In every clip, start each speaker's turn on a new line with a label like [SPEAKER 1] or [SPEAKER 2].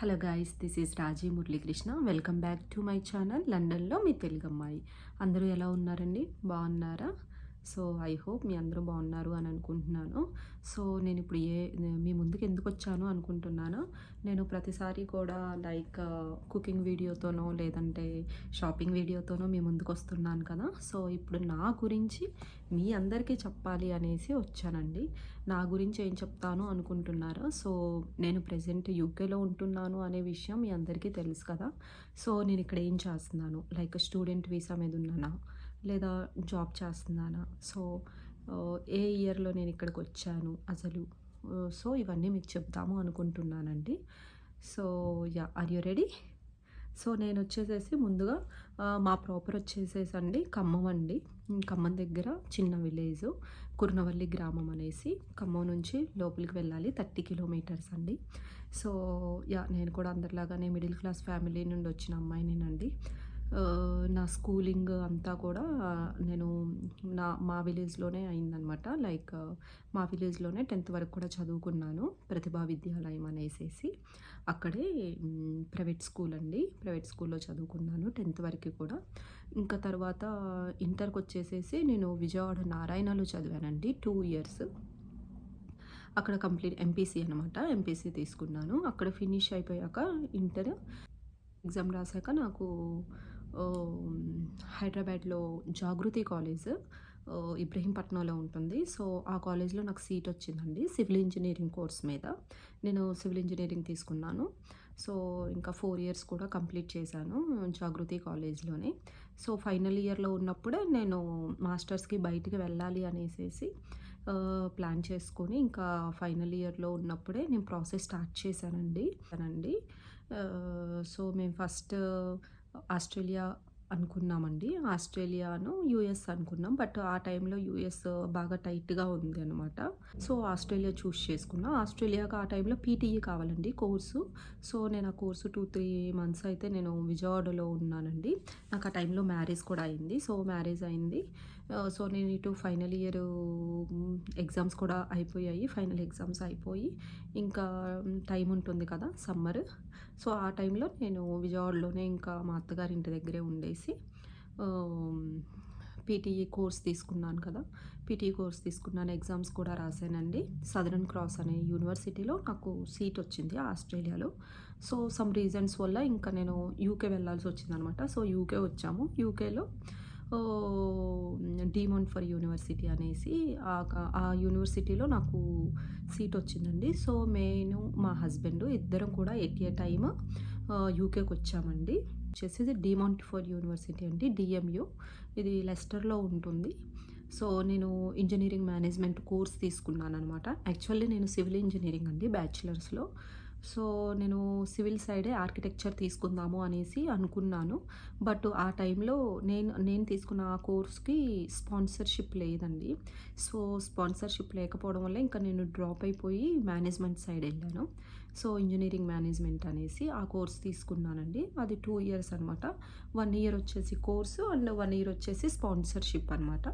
[SPEAKER 1] Hello guys this is Raji Muralikrishna. Welcome back to my channel లండన్లో మీ తెలుగు అమ్మాయి అందరూ ఎలా ఉన్నారండి? బాగున్నారా? సో ఐ హోప్ మీ అందరూ బాగున్నారు అని అనుకుంటున్నాను. సో నేను ఇప్పుడు ఏ మీ ముందుకు ఎందుకు వచ్చాను అనుకుంటున్నాను. నేను ప్రతిసారి కూడా లైక్ కుకింగ్ వీడియోతోనో లేదంటే షాపింగ్ వీడియోతోనో మీ ముందుకు వస్తున్నాను కదా. సో ఇప్పుడు నా గురించి మీ అందరికీ చెప్పాలి అనేసి వచ్చానండి. నా గురించి ఏం చెప్తాను అనుకుంటున్నారో సో నేను ప్రజెంట్ యూకేలో ఉంటున్నాను అనే విషయం మీ అందరికీ తెలుసు కదా. సో నేను ఇక్కడ ఏం చేస్తున్నాను? లైక్ స్టూడెంట్ వీసా మీద ఉన్నానా? లేదా జాబ్ చేస్తున్నానా? సో ఏ ఇయర్లో నేను ఇక్కడికి వచ్చాను అసలు? సో ఇవన్నీ మీకు చెప్తాము అనుకుంటున్నానండి. So ya are you ready? So నేను వచ్చేసేసి ముందుగా మా ప్రాపర్ వచ్చేసేసి అండి ఖమ్మం అండి. ఖమ్మం దగ్గర చిన్న విలేజ్ కుర్నవల్లి గ్రామం అనేసి ఖమ్మం నుంచి లోపలికి వెళ్ళాలి థర్టీ కిలోమీటర్స్ అండి. సో యా నేను కూడా అందరిలాగానే మిడిల్ క్లాస్ ఫ్యామిలీ నుండి వచ్చిన అమ్మాయినేనండి. నా స్కూలింగ్ అంతా కూడా నేను నా మా విలేజ్లోనే అయిందనమాట లైక్ మా విలేజ్లోనే టెన్త్ వరకు కూడా చదువుకున్నాను ప్రతిభా విద్యాలయం అనేసేసి. అక్కడే ప్రైవేట్ స్కూల్ అండి. ప్రైవేట్ స్కూల్లో చదువుకున్నాను టెన్త్ వరకు కూడా. ఇంకా తర్వాత ఇంటర్కి వచ్చేసేసి నేను విజయవాడ నారాయణలో చదివానండి టూ ఇయర్స్. అక్కడ కంప్లీట్ ఎంపీసీ అనమాట ఎంపీసీ తీసుకున్నాను. అక్కడ ఫినిష్ అయిపోయాక ఇంటర్ ఎగ్జామ్ రాశాక నాకు హైదరాబాద్లో జాగృతి కాలేజ్. ఇబ్రహీంపట్నంలో ఉంటుంది. సో ఆ కాలేజ్లో నాకు సీట్ వచ్చిందండి సివిల్ ఇంజనీరింగ్ కోర్స్ మీద. నేను సివిల్ ఇంజనీరింగ్ తీసుకున్నాను. సో ఇంకా ఫోర్ ఇయర్స్ కూడా కంప్లీట్ చేశాను జాగృతి కాలేజ్లోనే. సో ఫైనల్ ఇయర్లో ఉన్నప్పుడే నేను మాస్టర్స్కి బయటికి వెళ్ళాలి అనేసి ప్లాన్ చేసుకొని ఇంకా ఫైనల్ ఇయర్లో ఉన్నప్పుడే నేను ప్రాసెస్ స్టార్ట్ చేశానండి. అనండి సో మేము ఫస్ట్ ఆస్ట్రేలియా అనుకున్నామండి. ఆస్ట్రేలియాను యూఎస్ అనుకున్నాం. బట్ ఆ టైంలో యూఎస్ బాగా టైట్గా ఉంది అనమాట సో ఆస్ట్రేలియా చూస్ చేసుకున్నా. ఆస్ట్రేలియాకి ఆ టైంలో పీటీఈ కావాలండి కోర్సు. సో నేను ఆ కోర్సు టూ త్రీ మంత్స్ అయితే నేను విజయవాడలో ఉన్నానండి. నాకు ఆ టైంలో మ్యారేజ్ కూడా అయింది. సో మ్యారేజ్ అయింది. Uh, సో నేను ఇటు ఫైనల్ ఇయర్ ఎగ్జామ్స్ కూడా అయిపోయాయి. ఫైనల్ ఎగ్జామ్స్ అయిపోయి ఇంకా um, టైం ఉంటుంది కదా సమ్మర్ సో ఆ టైంలో నేను విజయవాడలోనే ఇంకా మా అత్తగారి ఇంటి దగ్గరే ఉండేసి um, పీటీఈ కోర్స్ తీసుకున్నాను కదా. పీటీఈ కోర్స్ తీసుకున్నాను ఎగ్జామ్స్ కూడా రాశానండి. సదరన్ క్రాస్ అనే యూనివర్సిటీలో నాకు సీట్ వచ్చింది ఆస్ట్రేలియాలో. సో సమ్ రీజన్స్ వల్ల ఇంకా నేను యూకే వెళ్ళాల్సి వచ్చిందనమాట. సో యూకే వచ్చాము. యూకేలో డీమోన్ ఫర్ యూనివర్సిటీ అనేసి ఆ యూనివర్సిటీలో నాకు సీట్ వచ్చిందండి. సో నేను మా హస్బెండ్ ఇద్దరం కూడా ఎట్ ఏ టైమ్ యూకేకి వచ్చామండి. వచ్చేసి డీమౌంట్ ఫర్ యూనివర్సిటీ అండి డిఎంయు ఇది లెస్టర్లో ఉంటుంది. సో నేను ఇంజనీరింగ్ మేనేజ్మెంట్ కోర్స్ తీసుకున్నాను అనమాట యాక్చువల్లీ నేను సివిల్ ఇంజనీరింగ్ అండి బ్యాచిలర్స్లో సో నేను సివిల్ సైడే ఆర్కిటెక్చర్ తీసుకుందాము అనేసి అనుకున్నాను. బట్ ఆ టైంలో నేను నేను తీసుకున్న ఆ కోర్స్కి స్పాన్సర్షిప్ లేదండి. సో స్పాన్సర్షిప్ లేకపోవడం వల్ల ఇంకా నేను డ్రాప్ అయిపోయి మేనేజ్మెంట్ సైడ్ వెళ్ళాను. సో ఇంజనీరింగ్ మేనేజ్మెంట్ అనేసి ఆ కోర్స్ తీసుకున్నానండి. అది టూ ఇయర్స్ అనమాట వన్ ఇయర్ వచ్చేసి కోర్సు అండ్ వన్ ఇయర్ వచ్చేసి స్పాన్సర్షిప్ అనమాట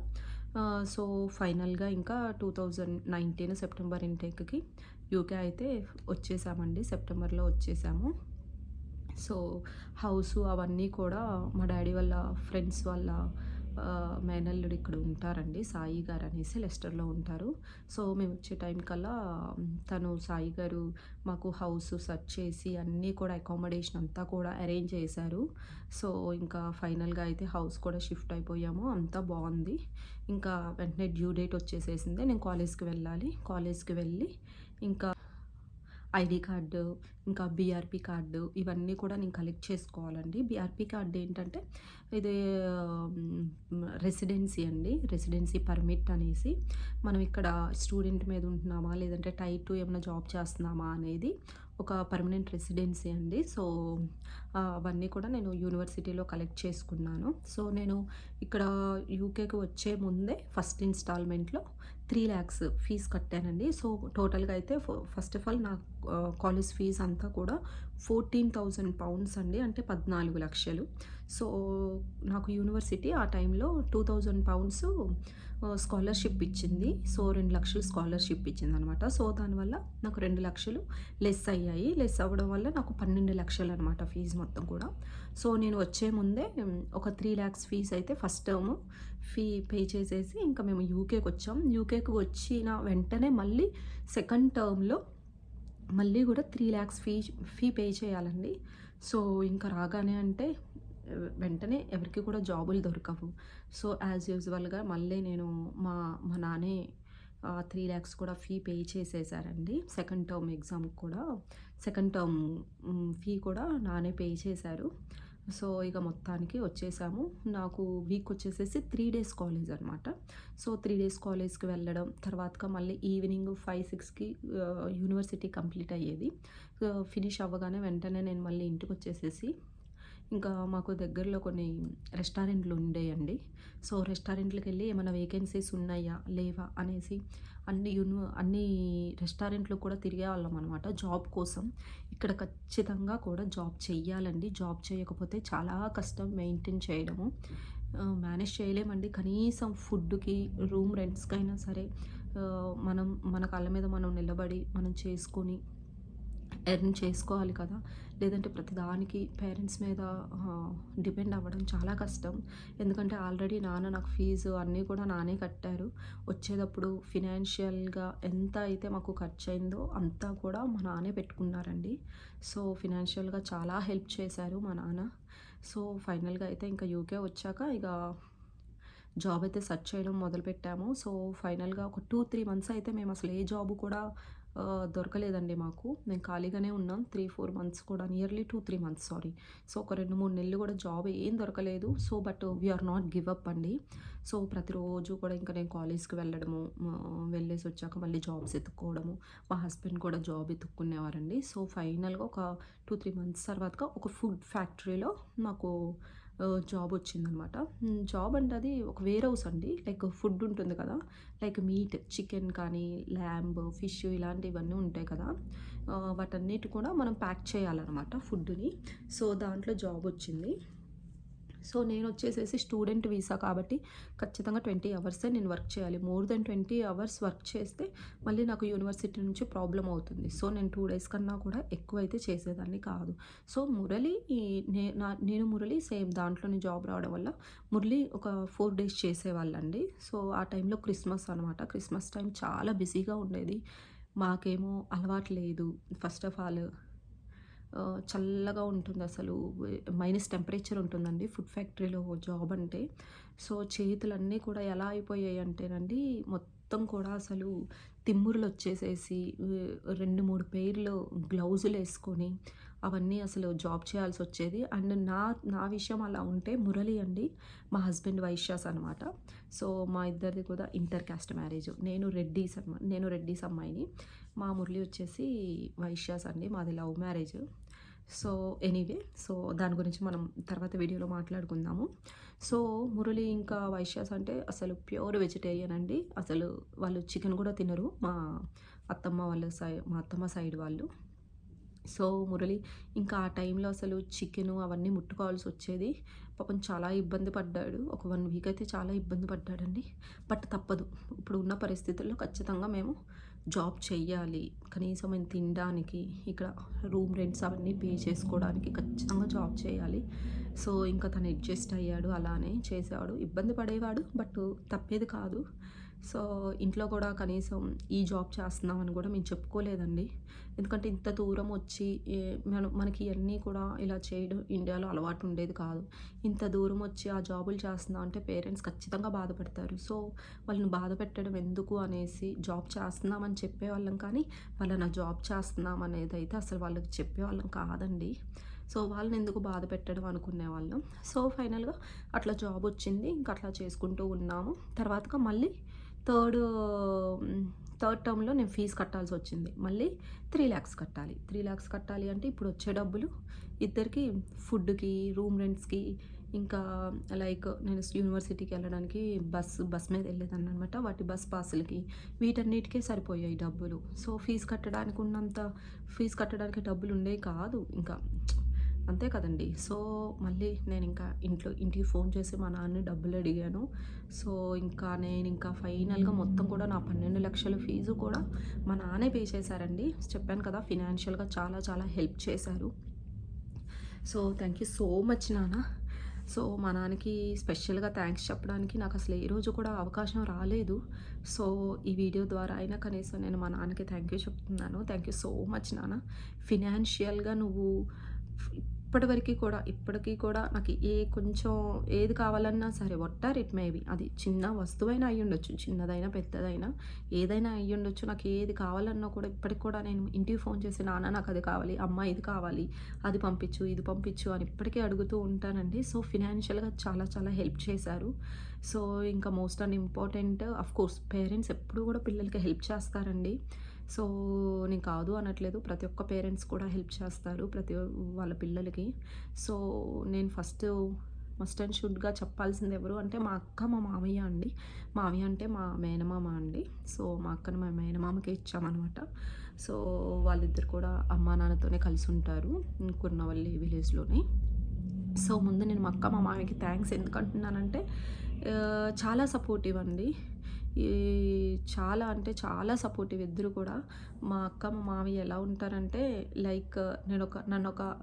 [SPEAKER 1] సో ఫైనల్గా ఇంకా టూ థౌజండ్ నైన్టీన్ సెప్టెంబర్ ఇంటేక్కి యూకే అయితే వచ్చేసామండి సెప్టెంబర్లో వచ్చేసాము. సో హౌస్ అవన్నీ కూడా మా డాడీ వాళ్ళ ఫ్రెండ్స్ వాళ్ళ మేనల్లుడు ఇక్కడ ఉంటారండి సాయి గారు అనేసి లెస్టర్లో ఉంటారు. సో మేము వచ్చే టైం కల్లా తను సాయి గారు మాకు హౌస్ సెర్చ్ చేసి అన్నీ కూడా అకామిడేషన్ అంతా కూడా అరేంజ్ చేశారు. సో ఇంకా ఫైనల్గా అయితే హౌస్ కూడా షిఫ్ట్ అయిపోయాము అంతా బాగుంది. ఇంకా వెంటనే డ్యూ డేట్ వచ్చేసేసింది నేను కాలేజ్కి వెళ్ళాలి. కాలేజ్కి వెళ్ళి ఇంకా ఐడి కార్డు ఇంకా బీఆర్పీ కార్డు ఇవన్నీ కూడా నేను కలెక్ట్ చేసుకోవాలండి. బీఆర్పీ కార్డు ఏంటంటే ఇది రెసిడెన్సీ అండి. రెసిడెన్సీ పర్మిట్ అనేసి మనం ఇక్కడ స్టూడెంట్ మీద ఉంటున్నామా లేదంటే టైట్ ఏమైనా జాబ్ చేస్తున్నామా అనేది ఒక పర్మనెంట్ రెసిడెన్సీ అండి. సో అవన్నీ కూడా నేను యూనివర్సిటీలో కలెక్ట్ చేసుకున్నాను. సో నేను ఇక్కడ యూకేకి వచ్చే ముందే ఫస్ట్ ఇన్స్టాల్మెంట్లో త్రీ ల్యాక్స్ ఫీజు కట్టానండి. సో టోటల్గా అయితే ఫస్ట్ ఆఫ్ ఆల్ నా కాలేజ్ ఫీజు అంతా కూడా ఫోర్టీన్ థౌజండ్ పౌండ్స్ అండి అంటే పద్నాలుగు లక్షలు. సో నాకు యూనివర్సిటీ ఆ టైంలో టూ థౌజండ్ పౌండ్స్ స్కాలర్షిప్ ఇచ్చింది. సో రెండు లక్షలు స్కాలర్షిప్ ఇచ్చింది అనమాట సో దానివల్ల నాకు రెండు లక్షలు లెస్ అయ్యాయి. లెస్ అవ్వడం వల్ల నాకు పన్నెండు లక్షలు అనమాట ఫీజు మొత్తం కూడా. సో నేను వచ్చే ముందే ఒక త్రీ ల్యాక్స్ ఫీజ్ అయితే ఫస్ట్ టర్మ్ ఫీ పే చేసేసి ఇంకా మేము యూకేకి వచ్చాం. యూకేకి వచ్చిన వెంటనే మళ్ళీ సెకండ్ టర్మ్లో మళ్ళీ కూడా three lakhs fee fee pay చేయాలండి. సో ఇంకా రాగానే అంటే వెంటనే ఎవరికి కూడా జాబులు దొరకవు. సో యాజ్ యూజువల్గా మళ్ళీ నేను మా మా నాన్నే త్రీ ల్యాక్స్ కూడా ఫీ పే చేసేసారండి. సెకండ్ టర్మ్ ఎగ్జామ్ కూడా సెకండ్ టర్మ్ ఫీ కూడా నానే పే చేశారు. సో ఇక మొత్తానికి వచ్చేసాము. నాకు వీక్ వచ్చేసేసి త్రీ డేస్ కాలేజ్ అనమాట సో త్రీ డేస్ కాలేజ్కి వెళ్ళడం తర్వాత మళ్ళీ ఈవినింగ్ ఫైవ్ సిక్స్కి యూనివర్సిటీ కంప్లీట్ అయ్యేది. ఫినిష్ అవ్వగానే వెంటనే నేను మళ్ళీ ఇంటికి వచ్చేసేసి ఇంకా మాకు దగ్గరలో కొన్ని రెస్టారెంట్లు ఉండేయండి. సో రెస్టారెంట్లకు వెళ్ళి ఏమైనా వేకెన్సీస్ ఉన్నాయా? లేవా? అనేసి అన్ని యూని అన్ని రెస్టారెంట్లు కూడా తిరిగే వాళ్ళం అనమాట జాబ్ కోసం. ఇక్కడ ఖచ్చితంగా కూడా జాబ్ చెయ్యాలండి. జాబ్ చేయకపోతే చాలా కష్టం మెయింటైన్ చేయడము. మేనేజ్ చేయలేమండి. కనీసం ఫుడ్కి రూమ్ రెంట్స్కైనా సరే మనం మన కాళ్ళ మీద మనం నిలబడి మనం చేసుకొని ఎర్న్ చేసుకోవాలి కదా. లేదంటే ప్రతిదానికి పేరెంట్స్ మీద డిపెండ్ అవ్వడం చాలా కష్టం. ఎందుకంటే ఆల్రెడీ నాన్న నాకు ఫీజు అన్నీ కూడా నానే కట్టారు. వచ్చేటప్పుడు ఫినాన్షియల్గా ఎంత అయితే మాకు ఖర్చు అయిందో అంతా కూడా మా నాన్నే పెట్టుకున్నారండి. సో ఫినాన్షియల్గా చాలా హెల్ప్ చేశారు మా నాన్న. సో ఫైనల్గా అయితే ఇంకా యూకే వచ్చాక ఇక జాబ్ అయితే సెర్చ్ చేయడం మొదలుపెట్టాము. సో ఫైనల్గా ఒక టూ త్రీ మంత్స్ అయితే మేము అసలు ఏ జాబ్ కూడా దొరకలేదండి మాకు. మేము ఖాళీగానే ఉన్నాం. త్రీ ఫోర్ మంత్స్ కూడా nearly two three months sorry so ఒక రెండు మూడు నెలలు కూడా జాబ్ ఏం దొరకలేదు. So but we are not give up అండి. సో ప్రతిరోజు కూడా ఇంకా నేను కాలేజ్కి వెళ్ళడము వెళ్ళేసి వచ్చాక మళ్ళీ జాబ్స్ ఎత్తుక్కోవడము మా హస్బెండ్ కూడా జాబ్ ఎత్తుక్కునేవారండి. సో ఫైనల్గా ఒక టూ త్రీ మంత్స్ తర్వాత ఒక ఫుడ్ ఫ్యాక్టరీలో మాకు జాబ్ వచ్చిందనమాట. జాబ్ అంటే అది ఒక వేర్ హౌస్ అండి. లైక్ ఫుడ్ ఉంటుంది కదా. లైక్ మీట్ చికెన్ కానీ ల్యాంబ్ ఫిష్ ఇలాంటివన్నీ ఉంటాయి కదా. వాటన్నిటి కూడా మనం ప్యాక్ చేయాలన్నమాట ఫుడ్ని. సో దాంట్లో జాబ్ వచ్చింది. సో నేను వచ్చేసేసి స్టూడెంట్ వీసా కాబట్టి ఖచ్చితంగా ట్వంటీ అవర్సే నేను వర్క్ చేయాలి. More than twenty hours work చేస్తే మళ్ళీ నాకు యూనివర్సిటీ నుంచి ప్రాబ్లం అవుతుంది. సో నేను టూ డేస్ కన్నా కూడా ఎక్కువ అయితే చేసేదాన్ని కాదు. సో మురళి నే నా నేను మురళి సేమ్ దాంట్లోనే జాబ్ రావడం వల్ల మురళి ఒక ఫోర్ డేస్ చేసేవాళ్ళండి. సో ఆ టైంలో క్రిస్మస్ అనమాట. క్రిస్మస్ టైం చాలా బిజీగా ఉండేది. మాకేమో అలవాటు లేదు. ఫస్ట్ ఆఫ్ ఆల్ చల్లగా ఉంటుంది అసలు మైనస్ టెంపరేచర్ ఉంటుందండి. ఫుడ్ ఫ్యాక్టరీలో జాబ్ అంటే. సో చేతులన్నీ కూడా ఎలా అయిపోయాయి అంటేనండి మొత్తం కూడా అసలు తిమ్మురులు వచ్చేసేసి రెండు మూడు పేర్లు గ్లౌజులు వేసుకొని అవన్నీ అసలు జాబ్ చేయాల్సి వచ్చేది. అండ్ నా నా విషయం అలా ఉంటే మురళి అండి మా హస్బెండ్ వైశ్యాస్ అనమాట సో మా ఇద్దరిది కూడా ఇంటర్ క్యాస్ట్ మ్యారేజ్. నేను రెడ్డీస్ అనమాట నేను రెడ్డీస్ అమ్మాయిని. మా మురళి వచ్చేసి వైశ్యాస్ అండి మాది love marriage. So anyway so దాని గురించి మనం తర్వాత వీడియోలో మాట్లాడుకుందాము. సో మురళి ఇంకా వైశ్యాస్ అంటే అసలు ప్యూర్ వెజిటేరియన్ అండి. అసలు వాళ్ళు చికెన్ కూడా తినరు. మా అత్తమ్మ వాళ్ళ సైడ్ మా అత్తమ్మ సైడ్ వాళ్ళు. సో మురళి ఇంకా ఆ టైంలో అసలు చికెన్ అవన్నీ ముట్టుకోవాల్సి వచ్చేది. పాపం చాలా ఇబ్బంది పడ్డాడు. ఒక వన్ వీక్ అయితే చాలా ఇబ్బంది పడ్డాడండి. బట్ తప్పదు. ఇప్పుడు ఉన్న పరిస్థితుల్లో ఖచ్చితంగా మేము జాబ్ చెయ్యాలి. కనీసం ఆయన తినడానికి ఇక్కడ రూమ్ రెంట్స్ అవన్నీ పే చేసుకోవడానికి ఖచ్చితంగా జాబ్ చేయాలి. సో ఇంకా తను అడ్జస్ట్ అయ్యాడు అలానే చేసేవాడు ఇబ్బంది పడేవాడు బట్ తప్పేది కాదు. సో ఇంట్లో కూడా కనీసం ఈ జాబ్ చేస్తున్నామని కూడా మేము చెప్పుకోలేదండి. ఎందుకంటే ఇంత దూరం వచ్చి మనం మనకి ఇవన్నీ కూడా ఇలా చేయడం ఇండియాలో అలవాటు ఉండేది కాదు. ఇంత దూరం వచ్చి ఆ జాబులు చేస్తున్నాం అంటే పేరెంట్స్ ఖచ్చితంగా బాధపడతారు. సో వాళ్ళని బాధ పెట్టడం ఎందుకు అనేసి జాబ్ చేస్తున్నామని చెప్పేవాళ్ళం కానీ వాళ్ళని జాబ్ చేస్తున్నాం అనేది అయితే అసలు వాళ్ళకి చెప్పేవాళ్ళం కాదండి. సో వాళ్ళని ఎందుకు బాధ పెట్టడం అనుకునేవాళ్ళం సో ఫైనల్గా అట్లా జాబ్ వచ్చింది. ఇంకా అట్లా చేసుకుంటూ ఉన్నాము. తర్వాతగా మళ్ళీ థర్డ్ థర్డ్ టర్మ్లో నేను ఫీజు కట్టాల్సి వచ్చింది. మళ్ళీ త్రీ ల్యాక్స్ కట్టాలి. త్రీ ల్యాక్స్ కట్టాలి అంటే ఇప్పుడు వచ్చే డబ్బులు ఇద్దరికి ఫుడ్కి రూమ్ రెంట్స్కి ఇంకా లైక్ నేను యూనివర్సిటీకి వెళ్ళడానికి బస్ బస్ మీద వెళ్ళేదాన్ని అనమాట వాటి బస్ పాసులకి వీటన్నిటికే సరిపోయాయి డబ్బులు. సో ఫీజు కట్టడానికి ఉన్నంత ఫీజు కట్టడానికి డబ్బులు ఉండేవి కాదు. ఇంకా అంతే కదండీ! సో, మళ్ళీ నేను ఇంకా ఇంట్లో ఇంటికి ఫోన్ చేసి మా నాన్నని డబ్బులడిగాను. సో, ఇంకా నేను ఇంకా ఫైనల్‌గా మొత్తం కూడా నా పన్నెండు లక్షల ఫీజు కూడా మా నాన్నే పే చేశారండి. చెప్పాను కదా! ఫినాన్షియల్‌గా చాలా చాలా హెల్ప్ చేశారు. So, thank you so much నాన్న. సో, మా నాన్నకి స్పెషల్‌గా థ్యాంక్స్ చెప్పడానికి నాకు అసలు ఏ రోజు కూడా అవకాశం రాలేదు. సో, ఈ వీడియో ద్వారా అయినా కనీసం నేను మా నాన్నకి థ్యాంక్ యూ చెప్తున్నాను. థ్యాంక్ యూ సో మచ్ నాన్న. ఫినాన్షియల్‌గా నువ్వు ఇప్పటివరకు కూడా ఇప్పటికీ కూడా నాకు ఏ కొంచెం ఏది కావాలన్నా సరే వట్టర్ ఇట్ మే అది చిన్న వస్తువైనా అయ్యుండొచ్చు. చిన్నదైనా, పెద్దదైనా ఏదైనా అయ్యుండొచ్చు. నాకు ఏది కావాలన్నా కూడా ఇప్పటికి కూడా నేను ఇంటికి ఫోన్ చేసి నాన్న నాకు అది కావాలి, అమ్మ ఇది కావాలి, అది పంపించు, ఇది పంపించు అని ఇప్పటికీ అడుగుతూ ఉంటానండి. సో, ఫినాన్షియల్‌గా చాలా చాలా హెల్ప్ చేశారు. సో, ఇంకా most and important of course parents ఎప్పుడూ కూడా పిల్లలకి హెల్ప్ చేస్తారండి. సో, నేను కాదు అనట్లేదు. ప్రతి ఒక్క పేరెంట్స్ కూడా హెల్ప్ చేస్తారు. ప్రతి వాళ్ళ పిల్లలకి. సో, నేను ఫస్ట్ మస్ట్ అండ్ షుడ్‌గా చెప్పాల్సింది ఎవరు అంటే మా అక్క, మా మామయ్య అండి. మామయ్య అంటే మా మేనమామ అండి. సో, మా అక్కను మా మేనమామకే ఇచ్చామనమాట. సో, వాళ్ళిద్దరు కూడా అమ్మా, నాన్నతోనే కలిసుంటారు. కుర్నవల్లి విలేజ్‌లోనే. సో, ముందు నేను మా అక్క, మా మామయ్యకి థ్యాంక్స్ ఎందుకంటున్నానంటే చాలా సపోర్టివ్ అండి. ఈ చాలా అంటే చాలా సపోర్టివ్ ఇద్దరు కూడా. మా అక్క, మా మామయ్య ఎలా ఉంటారంటే లైక్ నేనొక ఒక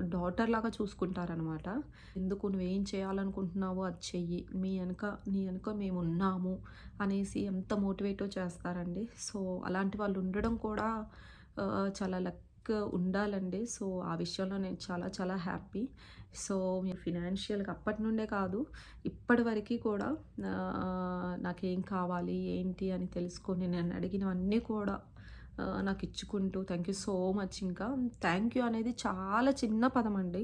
[SPEAKER 1] డాటర్ లాగా చూసుకుంటారనమాట. ఎందుకు నువ్వేం చేయాలనుకుంటున్నావో అది చెయ్యి. మీ వెనుక నీ వెనుక మేము ఉన్నాము అనేసి ఎంత మోటివేటో చేస్తారండి. సో, అలాంటి వాళ్ళు ఉండడం కూడా చాలా లక్ ఉండాలండి. సో, ఆ విషయంలో నేను చాలా చాలా హ్యాపీ. సో, మీరు ఫినాన్షియల్‌గా అప్పటి నుండే కాదు ఇప్పటి వరకు కూడా నాకేం కావాలి, ఏంటి అని తెలుసుకొని నేను అడిగినవన్నీ కూడా నాకు ఇచ్చుకుంటూ థ్యాంక్ యూ సో మచ్ ఇంకా. థ్యాంక్ యూ అనేది చాలా చిన్న పదం అండి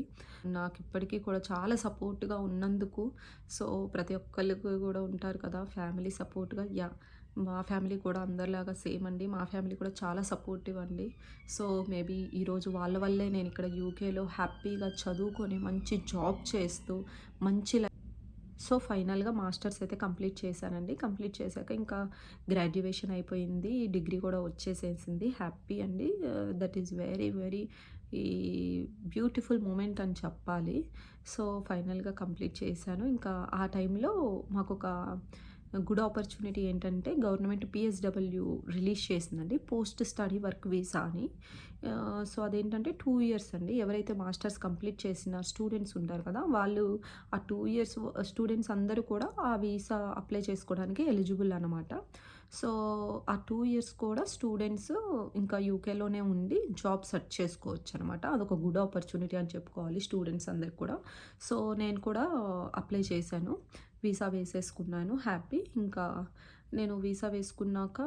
[SPEAKER 1] నాకు ఇప్పటికీ కూడా చాలా సపోర్ట్‌గా ఉన్నందుకు. సో, ప్రతి ఒక్కరికి కూడా ఉంటారు కదా! ఫ్యామిలీ సపోర్ట్‌గా యా మా ఫ్యామిలీ కూడా అందరిలాగా సేమ్ అండి. మా ఫ్యామిలీ కూడా చాలా సపోర్టివ్ అండి. సో, మేబీ ఈరోజు వాళ్ళ వల్లే నేను ఇక్కడ యూకేలో హ్యాపీగా చదువుకొని మంచి జాబ్ చేస్తూ మంచి సో, ఫైనల్‌గా మాస్టర్స్ అయితే కంప్లీట్ చేశానండి. కంప్లీట్ చేశాక ఇంకా గ్రాడ్యుయేషన్ అయిపోయింది. డిగ్రీ కూడా వచ్చేసేసింది. హ్యాపీ అండి. దట్ ఈజ్ వెరీ వెరీ ఈ బ్యూటిఫుల్ మూమెంట్ అని చెప్పాలి. సో, ఫైనల్‌గా కంప్లీట్ చేశాను. ఇంకా ఆ టైంలో మాకొక గుడ్ ఆపర్చునిటీ ఏంటంటే గవర్నమెంట్ పీఎస్‌డబ్ల్యూ రిలీజ్ చేసిందండి. పోస్ట్ స్టడీ వర్క్ వీసా అని. సో, అదేంటంటే టూ ఇయర్స్ అండి. ఎవరైతే మాస్టర్స్ కంప్లీట్ చేసిన స్టూడెంట్స్ ఉంటారు కదా! వాళ్ళు ఆ టూ ఇయర్స్ స్టూడెంట్స్ అందరూ కూడా ఆ వీసా అప్లై చేసుకోవడానికి ఎలిజిబుల్ అనమాట. సో, ఆ టూ ఇయర్స్ కూడా స్టూడెంట్స్ ఇంకా యూకేలోనే ఉండి జాబ్ సెర్చ్ చేసుకోవచ్చు అనమాట అదొక గుడ్ ఆపర్చునిటీ అని చెప్పుకోవాలి స్టూడెంట్స్ అందరికి కూడా. సో, నేను కూడా అప్లై చేశాను. వీసా వేసేసుకున్నాను. హ్యాపీ. ఇంకా నేను వీసా వేసుకున్నాక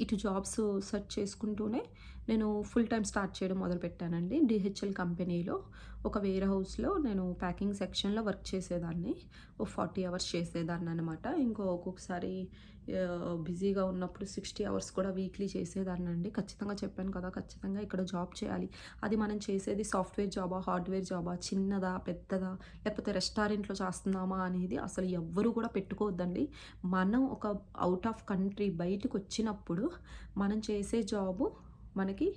[SPEAKER 1] ఇటు జాబ్స్ సెర్చ్ చేసుకుంటూనే నేను ఫుల్ టైం స్టార్ట్ చేయడం మొదలుపెట్టానండి. డిహెచ్ఎల్ కంపెనీలో ఒక వేర్ హౌస్‌లో నేను ప్యాకింగ్ సెక్షన్‌లో వర్క్ చేసేదాన్ని. ఓ 40 అవర్స్ చేసేదాన్ని అనమాట ఇంకో ఒక్కొక్కసారి బిజీగా ఉన్నప్పుడు 60 అవర్స్ కూడా వీక్లీ చేసేదాన్ని అండి ఖచ్చితంగా చెప్పాను కదా! ఖచ్చితంగా ఇక్కడ జాబ్ చేయాలి. అది మనం చేసేది సాఫ్ట్‌వేర్ జాబా, హార్డ్‌వేర్ జాబా, చిన్నదా, పెద్దదా, లేకపోతే రెస్టారెంట్‌లో చేస్తున్నామా అనేది అసలు ఎవ్వరు కూడా పెట్టుకోవద్దండి. మనం ఒక అవుట్ ఆఫ్ కంట్రీ బయటకొచ్చినప్పుడు మనం చేసే జాబు మనకి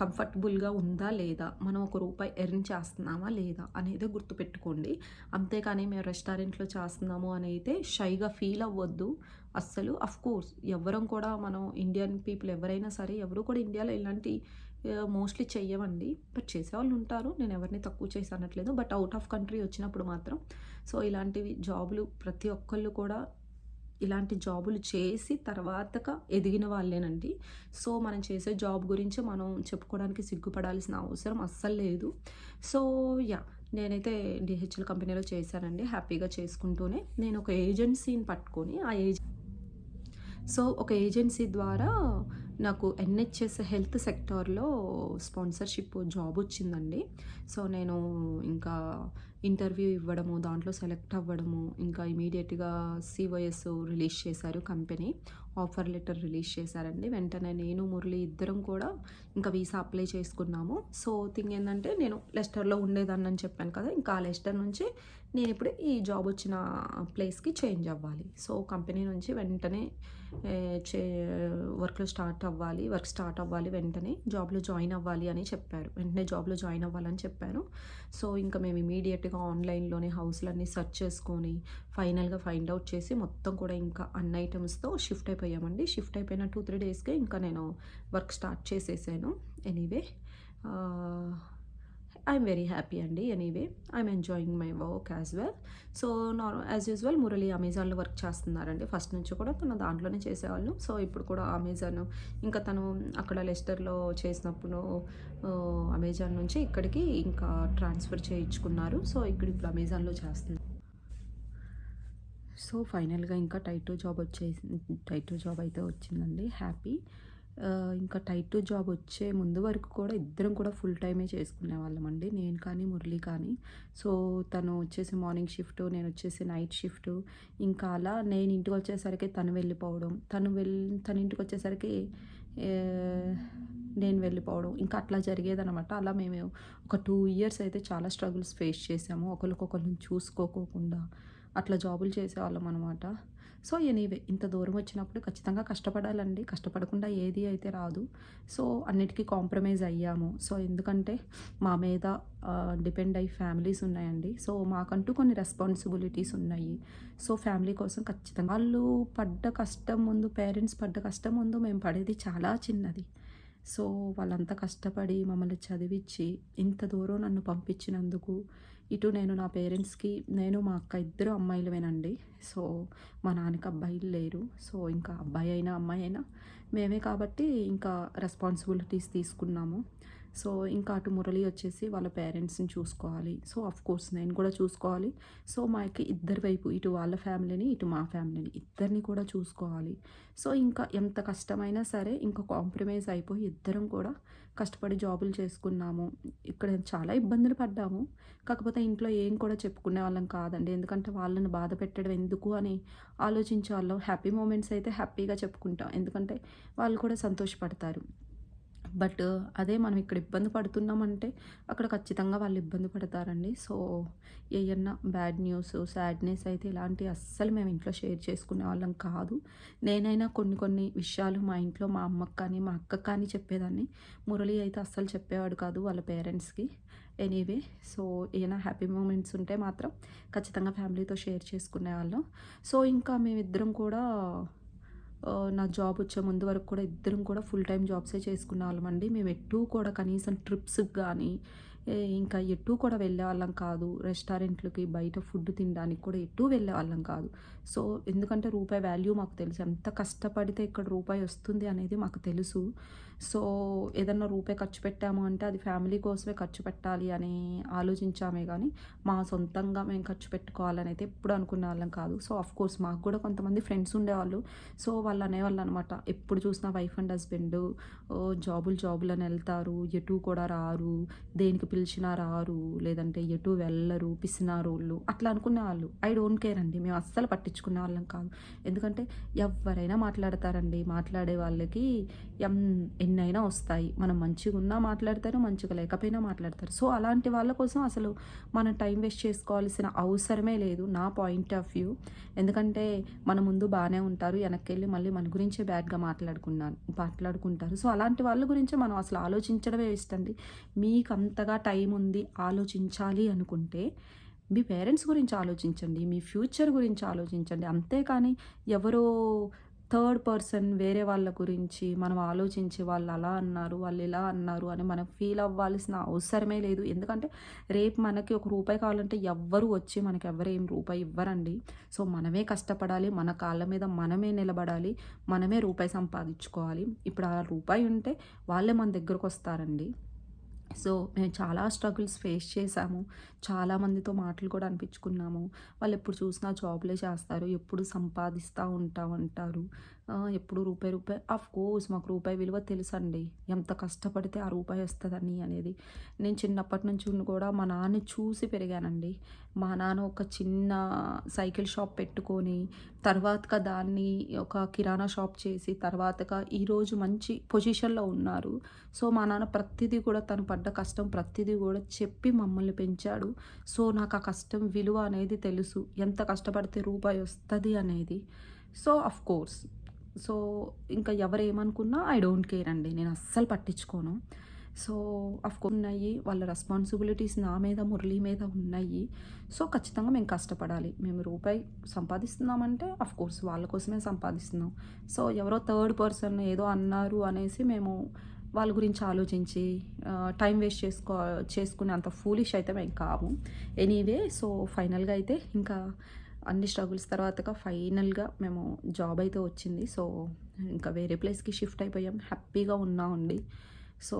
[SPEAKER 1] కంఫర్టబుల్‌గా ఉందా లేదా? మనం ఒక రూపాయి ఎర్న్ చేస్తున్నామా లేదా? అనేది గుర్తుపెట్టుకోండి. అంతేకాని మేము రెస్టారెంట్‌లో చేస్తున్నాము అని అయితే షైగా ఫీల్ అవ్వద్దు. అస్సలు. ఆఫ్‌కోర్స్ ఎవ్వరం కూడా మనం ఇండియన్ పీపుల్ ఎవరైనా సరే ఎవరు కూడా ఇండియాలో ఇలాంటి మోస్ట్‌లీ చెయ్యమండి. బట్ చేసేవాళ్ళు ఉంటారు. నేను ఎవరిని తక్కువ చేసి అనట్లేదు. బట్ అవుట్ ఆఫ్ కంట్రీ వచ్చినప్పుడు మాత్రం సో, ఇలాంటివి జాబులు ప్రతి ఒక్కళ్ళు కూడా ఇలాంటి జాబులు చేసి తర్వాతక ఎదిగిన వాళ్ళేనండి. సో, మనం చేసే జాబ్ గురించి మనం చెప్పుకోవడానికి సిగ్గుపడాల్సిన అవసరం అస్సలు లేదు. సో, యా నేనైతే డిహెచ్ఎల్ కంపెనీలో చేశానండి. హ్యాపీగా చేసుకుంటూనే నేను ఒక ఏజెన్సీని పట్టుకొని ఆ ఏజె సో, ఒక ఏజెన్సీ ద్వారా నాకు ఎన్‌హెచ్‌ఎస్ హెల్త్ సెక్టార్‌లో స్పాన్సర్‌షిప్ జాబ్ వచ్చిందండి. సో, నేను ఇంకా ఇంటర్వ్యూ ఇవ్వడము దాంట్లో సెలెక్ట్ అవ్వడము ఇంకా ఇమీడియట్గా సివైఎస్ రిలీజ్ చేశారు కంపెనీ. ఆఫర్ లెటర్ రిలీజ్ చేశారండి. వెంటనే నేను మురళి ఇద్దరం కూడా ఇంకా వీసా అప్లై చేసుకున్నాము. సో థింగ్ ఏంటంటే నేను లెస్టర్లో ఉండేదాన్ని అని చెప్పాను కదా ఇంకా ఆ లెస్టర్ నుంచి నేను ఇప్పుడు ఈ జాబ్ వచ్చిన ప్లేస్కి చేంజ్ అవ్వాలి. సో కంపెనీ నుంచి వెంటనే చే వర్క్లో స్టార్ట్ అవ్వాలి వర్క్ స్టార్ట్ అవ్వాలి వెంటనే జాబ్లో జాయిన్ అవ్వాలి అని చెప్పారు. వెంటనే జాబ్లో జాయిన్ అవ్వాలని చెప్పారు. సో ఇంకా మేము ఇమీడియట్గా ఆన్లైన్లోనే హౌస్లన్నీ సెర్చ్ చేసుకొని ఫైనల్గా ఫైండ్ అవుట్ చేసి మొత్తం కూడా ఇంకా అన్ని ఐటమ్స్తో షిఫ్ట్ అయిపోయామండి. షిఫ్ట్ అయిపోయిన టూ త్రీ డేస్కే ఇంకా నేను వర్క్ స్టార్ట్ చేసేసాను. ఎనీవే ఐఎమ్ వెరీ హ్యాపీ అండి anyway I'm enjoying my work as well so nor as usual Murali అమెజాన్లో వర్క్ చేస్తున్నారండి. ఫస్ట్ నుంచి కూడా తను దాంట్లోనే చేసేవాళ్ళు. సో ఇప్పుడు కూడా అమెజాన్ ఇంకా తను అక్కడ లెస్టర్లో చేసినప్పుడు అమెజాన్ నుంచి ఇక్కడికి ఇంకా ట్రాన్స్ఫర్ చేయించుకున్నారు. సో ఇక్కడ ఇప్పుడు అమెజాన్లో చేస్తుంది సో ఫైనల్గా ఇంకా టైటో జాబ్ వచ్చేసి టైటో జాబ్ అయితే వచ్చిందండి. హ్యాపీ ఇంకా టైట్ జాబ్ వచ్చే ముందు వరకు కూడా ఇద్దరం కూడా ఫుల్ టైమే చేసుకునే వాళ్ళం అండి. నేను కానీ మురళి కానీ. సో తను వచ్చేసి మార్నింగ్ షిఫ్ట్ నేను వచ్చేసి నైట్ షిఫ్ట్. ఇంకా అలా నేను ఇంటికి వచ్చేసరికి తను వెళ్ళిపోవడం తను వెళ్ళి తన ఇంటికి వచ్చేసరికి నేను వెళ్ళిపోవడం. ఇంకా అట్లా జరిగేదనమాట అలా మేము ఒక టూ ఇయర్స్ అయితే చాలా స్ట్రగుల్స్ ఫేస్ చేసాము. ఒకరికొకరిని చూసుకోకోకుండా అట్లా జాబులు చేసేవాళ్ళం అనమాట సో ఎనీవే ఇంత దూరం వచ్చినప్పుడు ఖచ్చితంగా కష్టపడాలండి. కష్టపడకుండా ఏది అయితే రాదు. సో అన్నిటికీ కాంప్రమైజ్ అయ్యాము. సో ఎందుకంటే మా మీద డిపెండ్ అయ్యి ఫ్యామిలీస్ ఉన్నాయండి. సో మాకంటూ కొన్ని రెస్పాన్సిబిలిటీస్ ఉన్నాయి. సో ఫ్యామిలీ కోసం ఖచ్చితంగా వాళ్ళు పడ్డ కష్టం ముందు పేరెంట్స్ పడ్డ కష్టం ముందు మేము పడేది చాలా చిన్నది. సో వాళ్ళంతా కష్టపడి మమ్మల్ని చదివించి ఇంత దూరం నన్ను పంపించినందుకు ఇటు నేను నా పేరెంట్స్కి నేను మా అక్క ఇద్దరు అమ్మాయిలమేనండి. సో మా నాన్నకి అబ్బాయిలు లేరు. సో ఇంకా అబ్బాయి అయినా అమ్మాయి అయినా మేమే కాబట్టి ఇంకా రెస్పాన్సిబిలిటీస్ తీసుకున్నాము. సో ఇంకా అటు మురళి వచ్చేసి వాళ్ళ పేరెంట్స్ని చూసుకోవాలి. సో అఫ్ కోర్స్ నేను కూడా చూసుకోవాలి. సో మాకి ఇద్దరి వైపు ఇటు వాళ్ళ ఫ్యామిలీని ఇటు మా ఫ్యామిలీని ఇద్దరిని కూడా చూసుకోవాలి. సో ఇంకా ఎంత కష్టమైనా సరే ఇంకా కాంప్రమైజ్ అయిపోయి ఇద్దరం కూడా కష్టపడి జాబులు చేసుకున్నాము. ఇక్కడ చాలా ఇబ్బందులు పడ్డాము. కాకపోతే ఇంట్లో ఏం కూడా చెప్పుకునే వాళ్ళం కాదండి. ఎందుకంటే వాళ్ళని బాధ పెట్టడం ఎందుకు అని ఆలోచించే వాళ్ళం. హ్యాపీ మూమెంట్స్ అయితే హ్యాపీగా చెప్పుకుంటాం. ఎందుకంటే వాళ్ళు కూడా సంతోషపడతారు. బట్ అదే మనం ఇక్కడ ఇబ్బంది పడుతున్నామంటే అక్కడ ఖచ్చితంగా వాళ్ళు ఇబ్బంది పడతారండి. సో ఏమన్నా బ్యాడ్ న్యూస్ సాడ్నెస్ అయితే ఇలాంటివి అస్సలు మేము ఇంట్లో షేర్ చేసుకునే వాళ్ళం కాదు. నేనైనా కొన్ని కొన్ని విషయాలు మా ఇంట్లో మా అమ్మకు కానీ మా అక్కకు కానీ చెప్పేదాన్ని. మురళి అయితే అస్సలు చెప్పేవాడు కాదు వాళ్ళ పేరెంట్స్కి. ఎనీవే సో ఏమైనా హ్యాపీ మూమెంట్స్ ఉంటే మాత్రం ఖచ్చితంగా ఫ్యామిలీతో షేర్ చేసుకునే వాళ్ళం. సో ఇంకా మేమిద్దరం కూడా నా జాబ్ వచ్చే ముందు వరకు కూడా ఇద్దరం కూడా ఫుల్ టైం జాబ్సే చేసుకున్న వాళ్ళమండి. మేము ఎటు కూడా కనీసం ట్రిప్స్కి కానీ ఇంకా ఎటు కూడా వెళ్ళే వాళ్ళం కాదు. రెస్టారెంట్లకి బయట ఫుడ్ తినడానికి కూడా ఎటు వెళ్ళే వాళ్ళం కాదు. సో ఎందుకంటే రూపాయి వాల్యూ మాకు తెలుసు. ఎంత కష్టపడితే ఇక్కడ రూపాయి వస్తుంది అనేది మాకు తెలుసు. సో ఏదన్నా రూపాయి ఖర్చు పెట్టాము అంటే అది ఫ్యామిలీ కోసమే ఖర్చు పెట్టాలి అని ఆలోచించామే కానీ మా సొంతంగా మేము ఖర్చు పెట్టుకోవాలని అయితే ఎప్పుడు అనుకునే వాళ్ళం కాదు. సో ఆఫ్ కోర్స్ మాకు కూడా కొంతమంది ఫ్రెండ్స్ ఉండేవాళ్ళు. సో వాళ్ళు అనేవాళ్ళు అనమాట ఎప్పుడు చూసినా వైఫ్ అండ్ హస్బెండ్ జాబులు జాబులు అని వెళ్తారు ఎటు కూడా రారు. దేనికి పిలిచినా రారు లేదంటే ఎటు వెళ్ళరు పిసినారోళ్ళు అట్లా అనుకునే వాళ్ళు ఐ డోంట్ కేర్ అండి. మేము అస్సలు పట్టించుకునే వాళ్ళం కాదు. ఎందుకంటే ఎవరైనా మాట్లాడతారండి. మాట్లాడే వాళ్ళకి ఎం ఎన్నైనా వస్తాయి. మనం మంచిగా ఉన్నా మాట్లాడతారు మంచిగా లేకపోయినా మాట్లాడతారు. సో అలాంటి వాళ్ళ కోసం అసలు మనం టైం వేస్ట్ చేసుకోవాల్సిన అవసరమే లేదు నా పాయింట్ ఆఫ్ వ్యూ. ఎందుకంటే మన ముందు బాగానే ఉంటారు. వెనక్కి వెళ్ళి మళ్ళీ మన గురించే బ్యాడ్గా మాట్లాడుకున్నాను మాట్లాడుకుంటారు. సో అలాంటి వాళ్ళ గురించి మనం అసలు ఆలోచించడమే ఇష్టండి అండి. మీకు అంతగా టైం ఉంది ఆలోచించాలి అనుకుంటే మీ పేరెంట్స్ గురించి ఆలోచించండి మీ ఫ్యూచర్ గురించి ఆలోచించండి. అంతేకాని ఎవరో థర్డ్ పర్సన్ వేరే వాళ్ళ గురించి మనం ఆలోచించి వాళ్ళు అలా అన్నారు వాళ్ళు ఇలా అన్నారు అని మనం ఫీల్ అవ్వాల్సిన అవసరమే లేదు. ఎందుకంటే రేపు మనకి ఒక రూపాయి కావాలంటే ఎవ్వరు వచ్చి మనకి ఎవరేం రూపాయి ఇవ్వరండి. సో మనమే కష్టపడాలి మన కాళ్ళ మీద మనమే నిలబడాలి మనమే రూపాయి సంపాదించుకోవాలి. ఇప్పుడు ఆ రూపాయి ఉంటే వాళ్ళే మన దగ్గరకు వస్తారండి. సో మేము చాలా స్ట్రగుల్స్ ఫేస్ చేశాము. చాలా మందితో మాటలు కూడా అనిపించుకున్నాము. వాళ్ళు ఎప్పుడు చూసినా జాబ్లే చేస్తారు ఎప్పుడు సంపాదిస్తూ ఉంటామంటారు ఎప్పుడు రూపాయి రూపాయి? ఆఫ్ కోర్స్ మాకు రూపాయి విలువ తెలుసండి. ఎంత కష్టపడితే ఆ రూపాయి వస్తుందని అనేది. నేను చిన్నప్పటి నుంచి కూడా మా నాన్న చూసి పెరిగానండి. మా నాన్న ఒక చిన్న సైకిల్ షాప్ పెట్టుకొని తర్వాతగా దాన్ని ఒక కిరాణా షాప్ చేసి తర్వాతగా ఈరోజు మంచి పొజిషన్లో ఉన్నారు. సో మా నాన్న ప్రతిదీ కూడా తను పడ్డ కష్టం ప్రతిదీ కూడా చెప్పి మమ్మల్ని పెంచాడు. సో నాకు ఆ కష్టం విలువ అనేది తెలుసు. ఎంత కష్టపడితే రూపాయి వస్తుంది అనేది. సో అఫ్ కోర్స్ సో ఇంకా ఎవరు ఏమనుకున్నా ఐ డోంట్ కేర్ అండి. నేను అస్సలు పట్టించుకోను. సో అఫ్కోర్స్ ఉన్నాయి. వాళ్ళ రెస్పాన్సిబిలిటీస్ నా మీద మురళి మీద ఉన్నాయి. సో ఖచ్చితంగా మేము కష్టపడాలి. మేము రూపాయి సంపాదిస్తున్నామంటే కోర్స్ వాళ్ళ కోసమే సంపాదిస్తున్నాం. సో ఎవరో థర్డ్ పర్సన్ ఏదో అన్నారు అనేసి మేము వాళ్ళ గురించి ఆలోచించి టైం వేస్ట్ చేసుకో చేసుకునే అంత ఫూలిష్ అయితే మేము కాము. ఎనీవే సో ఫైనల్గా అయితే ఇంకా అన్ని స్ట్రగుల్స్ తర్వాతగా ఫైనల్గా మేము జాబ్ అయితే వచ్చింది. సో ఇంకా వేరే ప్లేస్కి షిఫ్ట్ అయిపోయాం. హ్యాపీగా ఉన్నామండి సో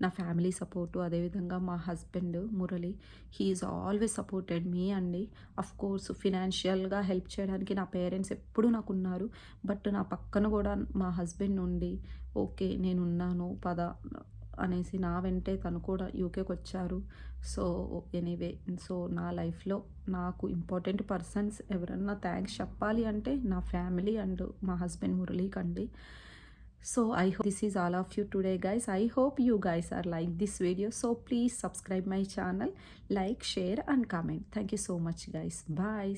[SPEAKER 1] నా ఫ్యామిలీ సపోర్టు అదేవిధంగా మా husband Murali he's always supported me అండి. అఫ్ కోర్స్ ఫినాన్షియల్గా హెల్ప్ చేయడానికి నా పేరెంట్స్ ఎప్పుడూ నాకు ఉన్నారు. బట్ నా పక్కన కూడా మా హస్బెండ్ ఉండి ఓకే నేనున్నాను పద అనేసి నా వెంటే తను కూడా యూకేకి వచ్చారు. సో ఎనీవే సో నా లైఫ్లో నాకు ఇంపార్టెంట్ పర్సన్స్ ఎవరన్నా థ్యాంక్స్ చెప్పాలి అంటే నా ఫ్యామిలీ అండ్ మా హస్బెండ్ మురళీకి అండి. So I hope this is all of you today guys I hope you guys are like this video so please subscribe my channel like share and comment thank you so much guys bye